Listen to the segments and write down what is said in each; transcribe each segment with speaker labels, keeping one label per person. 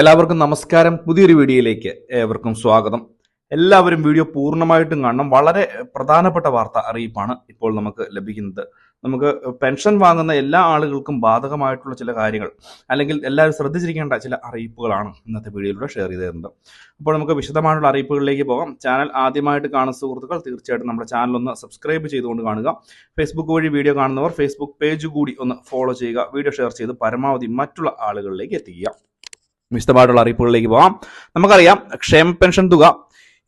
Speaker 1: എല്ലാവർക്കും നമസ്കാരം. പുതിയൊരു വീഡിയോയിലേക്ക് ഏവർക്കും സ്വാഗതം. എല്ലാവരും വീഡിയോ പൂർണമായിട്ടും കാണണം. വളരെ പ്രധാനപ്പെട്ട വാർത്ത അറിയിപ്പാണ് ഇപ്പോൾ നമുക്ക് ലഭിക്കുന്നത്. നമുക്ക് പെൻഷൻ വാങ്ങുന്ന എല്ലാ ആളുകൾക്കും ബാധകമായിട്ടുള്ള ചില കാര്യങ്ങൾ അല്ലെങ്കിൽ എല്ലാവരും ശ്രദ്ധിച്ചിരിക്കേണ്ട ചില അറിയിപ്പുകളാണ് ഇന്നത്തെ വീഡിയോയിലൂടെ ഷെയർ ചെയ്ത് തരുന്നത് അപ്പോൾ നമുക്ക് വിശദമായിട്ടുള്ള അറിയിപ്പുകളിലേക്ക് പോകാം. ചാനൽ ആദ്യമായിട്ട് കാണുന്ന സുഹൃത്തുക്കൾ തീർച്ചയായിട്ടും നമ്മുടെ ചാനൽ ഒന്ന് സബ്സ്ക്രൈബ് ചെയ്തുകൊണ്ട് കാണുക. ഫേസ്ബുക്ക് വഴി വീഡിയോ കാണുന്നവർ ഫേസ്ബുക്ക് പേജ് കൂടി ഒന്ന് ഫോളോ ചെയ്യുക. വീഡിയോ ഷെയർ ചെയ്ത് പരമാവധി മറ്റുള്ള ആളുകളിലേക്ക് എത്തിക്കുക. വിശദമായിട്ടുള്ള അറിയിപ്പുകളിലേക്ക് പോകാം നമുക്കറിയാം ക്ഷേമ പെൻഷൻ തുക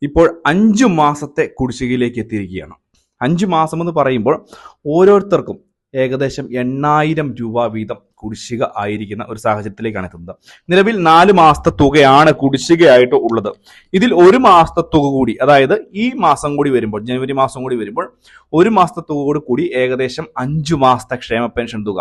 Speaker 1: ഇപ്പോൾ അഞ്ചു മാസത്തെ കുടിശ്ശികയിലേക്ക് എത്തിയിരിക്കുകയാണ്. അഞ്ചു മാസം എന്ന് പറയുമ്പോൾ ഓരോരുത്തർക്കും ഏകദേശം എണ്ണായിരം രൂപ വീതം കുടിശ്ശിക ആയിരിക്കുന്ന ഒരു സാഹചര്യത്തിലേക്കാണ് എത്തുന്നത്. നിലവിൽ നാല് മാസത്തെ തുകയാണ് കുടിശ്ശികയായിട്ട് ഉള്ളത്. ഇതിൽ ഒരു മാസത്തെ തുക കൂടി അതായത് ഈ മാസം കൂടി വരുമ്പോൾ ജനുവരി മാസം കൂടി വരുമ്പോൾ ഒരു മാസത്തെ തുക കൂടി കൂടി ഏകദേശം അഞ്ചു മാസത്തെ ക്ഷേമ പെൻഷൻ തുക.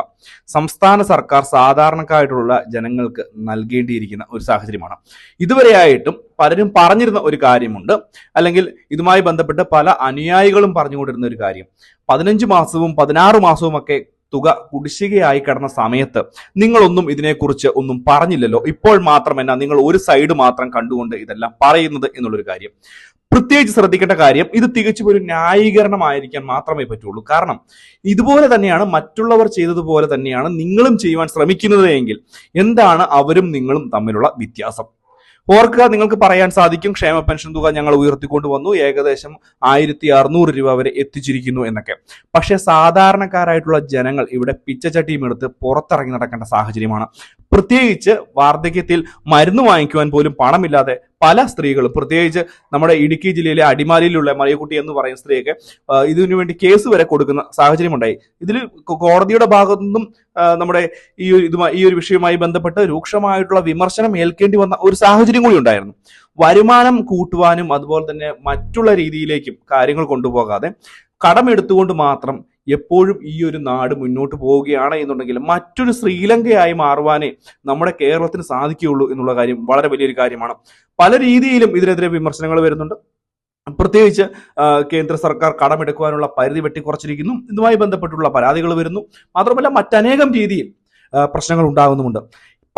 Speaker 1: സംസ്ഥാന സർക്കാർ സാധാരണക്കാരായിട്ടുള്ള ജനങ്ങൾക്ക് നൽകേണ്ടിയിരിക്കുന്ന ഒരു സാഹചര്യമാണ്. ഇതുവരെയായിട്ടും പലരും പറഞ്ഞിരുന്ന ഒരു കാര്യമുണ്ട്. അല്ലെങ്കിൽ ഇതുമായി ബന്ധപ്പെട്ട് പല അനുയായികളും പറഞ്ഞുകൊണ്ടിരുന്ന ഒരു കാര്യം. പതിനഞ്ച് മാസവും പതിനാറ് മാസവും ഒക്കെ തുക കുടിശ്ശികയായി കിടന്ന സമയത്ത് നിങ്ങളൊന്നും ഇതിനെക്കുറിച്ച് ഒന്നും പറഞ്ഞില്ലല്ലോ. ഇപ്പോൾ മാത്രമല്ല നിങ്ങൾ ഒരു സൈഡ് മാത്രം കണ്ടുകൊണ്ട് ഇതെല്ലാം പറയുന്നത് എന്നുള്ളൊരു കാര്യം. പ്രത്യേകിച്ച് ശ്രദ്ധിക്കേണ്ട കാര്യം ഇത് തികച്ചും ഒരു ന്യായീകരണമായിരിക്കാൻ മാത്രമേ പറ്റുള്ളൂ. കാരണം ഇതുപോലെ തന്നെയാണ് മറ്റുള്ളവർ ചെയ്തതുപോലെ തന്നെയാണ് നിങ്ങളും ചെയ്യുവാൻ ശ്രമിക്കുന്നത് എന്താണ് അവരും നിങ്ങളും തമ്മിലുള്ള വ്യത്യാസം? ഓർക്കുക നിങ്ങൾക്ക് പറയാൻ സാധിക്കും ക്ഷേമ പെൻഷൻ തുക ഞങ്ങൾ ഉയർത്തിക്കൊണ്ട് വന്നു. ഏകദേശം ആയിരത്തി അറുന്നൂറ് രൂപ വരെ എത്തിച്ചിരിക്കുന്നു എന്നൊക്കെ. പക്ഷെ സാധാരണക്കാരായിട്ടുള്ള ജനങ്ങൾ ഇവിടെ പിച്ചച്ചട്ടിയും എടുത്ത് പുറത്തിറങ്ങി നടക്കേണ്ട സാഹചര്യമാണ്. പ്രത്യേകിച്ച് വാർദ്ധക്യത്തിൽ മരുന്ന് വാങ്ങിക്കുവാൻ പോലും പണമില്ലാതെ പല സ്ത്രീകളും പ്രത്യേകിച്ച് നമ്മുടെ ഇടുക്കി ജില്ലയിലെ അടിമാലിയിലുള്ള മറിയക്കുട്ടി എന്ന് പറയുന്ന സ്ത്രീയൊക്കെ ഇതിനുവേണ്ടി ഇതിനു വേണ്ടി കേസ് വരെ കൊടുക്കുന്ന സാഹചര്യം ഉണ്ടായി ഇതിൽ കോടതിയുടെ ഭാഗത്തു നിന്നും നമ്മുടെ ഈ ഒരു ഇതുമായി ഈ ഒരു വിഷയവുമായി ബന്ധപ്പെട്ട് രൂക്ഷമായിട്ടുള്ള വിമർശനം ഏൽക്കേണ്ടി വന്ന ഒരു സാഹചര്യം കൂടി ഉണ്ടായിരുന്നു. വരുമാനം കൂട്ടുവാനും അതുപോലെ തന്നെ മറ്റുള്ള രീതിയിലേക്കും കാര്യങ്ങൾ കൊണ്ടുപോകാതെ കടമെടുത്തുകൊണ്ട് മാത്രം എപ്പോഴും ഈ ഒരു നാട് മുന്നോട്ട് പോവുകയാണ് എന്നുണ്ടെങ്കിൽ മറ്റൊരു ശ്രീലങ്കയായി മാറുവാനേ നമ്മുടെ കേരളത്തിന് സാധിക്കുകയുള്ളൂ എന്നുള്ള കാര്യം വളരെ വലിയൊരു കാര്യമാണ്. പല രീതിയിലും ഇതിനെതിരെ വിമർശനങ്ങൾ വരുന്നുണ്ട്. പ്രത്യേകിച്ച് കേന്ദ്ര സർക്കാർ കടമെടുക്കുവാനുള്ള പരിധി വെട്ടിക്കുറച്ചിരിക്കുന്നു. ഇതുമായി ബന്ധപ്പെട്ടുള്ള പരാതികൾ വരുന്നു. മാത്രമല്ല മറ്റനേകം രീതിയിൽ പ്രശ്നങ്ങൾ ഉണ്ടാകുന്നുമുണ്ട്.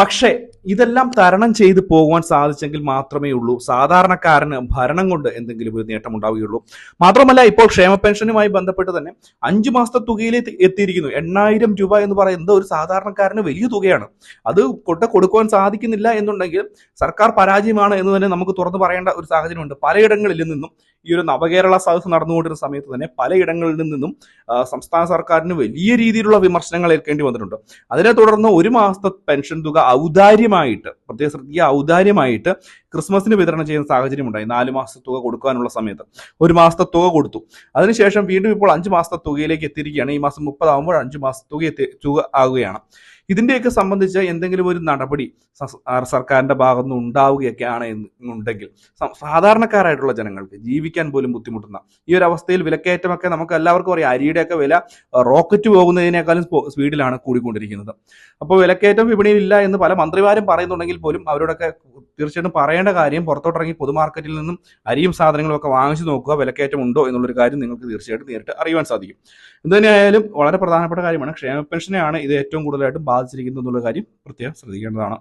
Speaker 1: പക്ഷേ ഇതെല്ലാം തരണം ചെയ്ത് പോകുവാൻ സാധിച്ചെങ്കിൽ മാത്രമേ ഉള്ളൂ. സാധാരണക്കാരന് ഭരണം കൊണ്ട് എന്തെങ്കിലും ഒരു നേട്ടം ഉണ്ടാവുകയുള്ളൂ. മാത്രമല്ല ഇപ്പോൾ ക്ഷേമ പെൻഷനുമായി ബന്ധപ്പെട്ട് തന്നെ അഞ്ചു മാസത്തെ തുകയിൽ എത്തിയിരിക്കുന്നു. എണ്ണായിരം രൂപ എന്ന് പറയുന്നത് ഒരു സാധാരണക്കാരന് വലിയ തുകയാണ്. അത് കൊട്ട കൊടുക്കുവാൻ സാധിക്കുന്നില്ല എന്നുണ്ടെങ്കിൽ സർക്കാർ പരാജയമാണ് എന്ന് തന്നെ നമുക്ക് തുറന്നു പറയേണ്ട ഒരു സാഹചര്യമുണ്ട്. പലയിടങ്ങളിൽ നിന്നും ഈ ഒരു നവകേരള സദസ് നടന്നുകൊണ്ടിരുന്ന സമയത്ത് തന്നെ പലയിടങ്ങളിൽ നിന്നും സംസ്ഥാന സർക്കാരിന് വലിയ രീതിയിലുള്ള വിമർശനങ്ങൾ ഏൽക്കേണ്ടി വന്നിട്ടുണ്ട്. അതിനെ തുടർന്ന് ഒരു മാസത്തെ പെൻഷൻ തുക ഔദാര്യമായിട്ട് പ്രത്യേക ശ്രദ്ധിക്കുക ഔദാര്യമായിട്ട് ക്രിസ്മസിന് വിതരണം ചെയ്യുന്ന സാഹചര്യം ഉണ്ടായി. നാല് മാസത്തെ തുക കൊടുക്കാനുള്ള സമയത്ത്. ഒരു മാസത്തെ തുക കൊടുത്തു. അതിനുശേഷം വീണ്ടും ഇപ്പോൾ അഞ്ച് മാസത്തെ തുകയിലേക്ക് എത്തിയിരിക്കുകയാണ്. ഈ മാസം മുപ്പതാകുമ്പോൾ അഞ്ച് മാസത്തെ തുക തുക ആകുകയാണ് ഇതിന്റെയൊക്കെ സംബന്ധിച്ച് എന്തെങ്കിലും ഒരു നടപടി സർക്കാരിന്റെ ഭാഗത്തുനിന്ന് ഉണ്ടാവുകയൊക്കെയാണ് എന്നുണ്ടെങ്കിൽ സാധാരണക്കാരായിട്ടുള്ള ജനങ്ങൾക്ക് ജീവിക്കാൻ പോലും ബുദ്ധിമുട്ടുന്ന ഈ ഒരു അവസ്ഥയിൽ വിലക്കയറ്റമൊക്കെ നമുക്ക് എല്ലാവർക്കും അറിയാം. അരിയുടെയൊക്കെ വില റോക്കറ്റ് പോകുന്നതിനേക്കാളും സ്പീഡിലാണ് കൂടിക്കൊണ്ടിരിക്കുന്നത്. അപ്പോൾ വിലക്കയറ്റം വിപണിയിൽ ഇല്ല എന്ന് പല മന്ത്രിമാരും പറയുന്നുണ്ടെങ്കിൽ പോലും അവരോടൊക്കെ തീർച്ചയായിട്ടും പറയേണ്ട കാര്യം പുറത്തോട്ടിറങ്ങി പൊതുമാർക്കറ്റിൽ നിന്നും അരിയും സാധനങ്ങളും ഒക്കെ വാങ്ങിച്ചു നോക്കുക വിലക്കയറ്റം ഉണ്ടോ എന്നുള്ളൊരു കാര്യം നിങ്ങൾക്ക് തീർച്ചയായിട്ടും നേരിട്ട് അറിയുവാൻ സാധിക്കും. എന്തുതന്നെയായാലും വളരെ പ്രധാനപ്പെട്ട കാര്യമാണ് ക്ഷേമ പെൻഷനെയാണ് ഇത് ഏറ്റവും കൂടുതലായിട്ടും ബാധിച്ചിരിക്കുന്നത് എന്നുള്ള കാര്യം പ്രത്യേകം ശ്രദ്ധിക്കേണ്ടതാണ്.